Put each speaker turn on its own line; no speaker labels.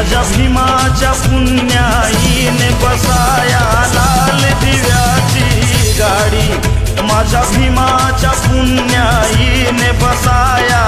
माझ्या भीमाच्या पुण्याईने बसाया लाल दिव्याची गाडी. माझ्या भीमाच्या पुण्याईने बसाया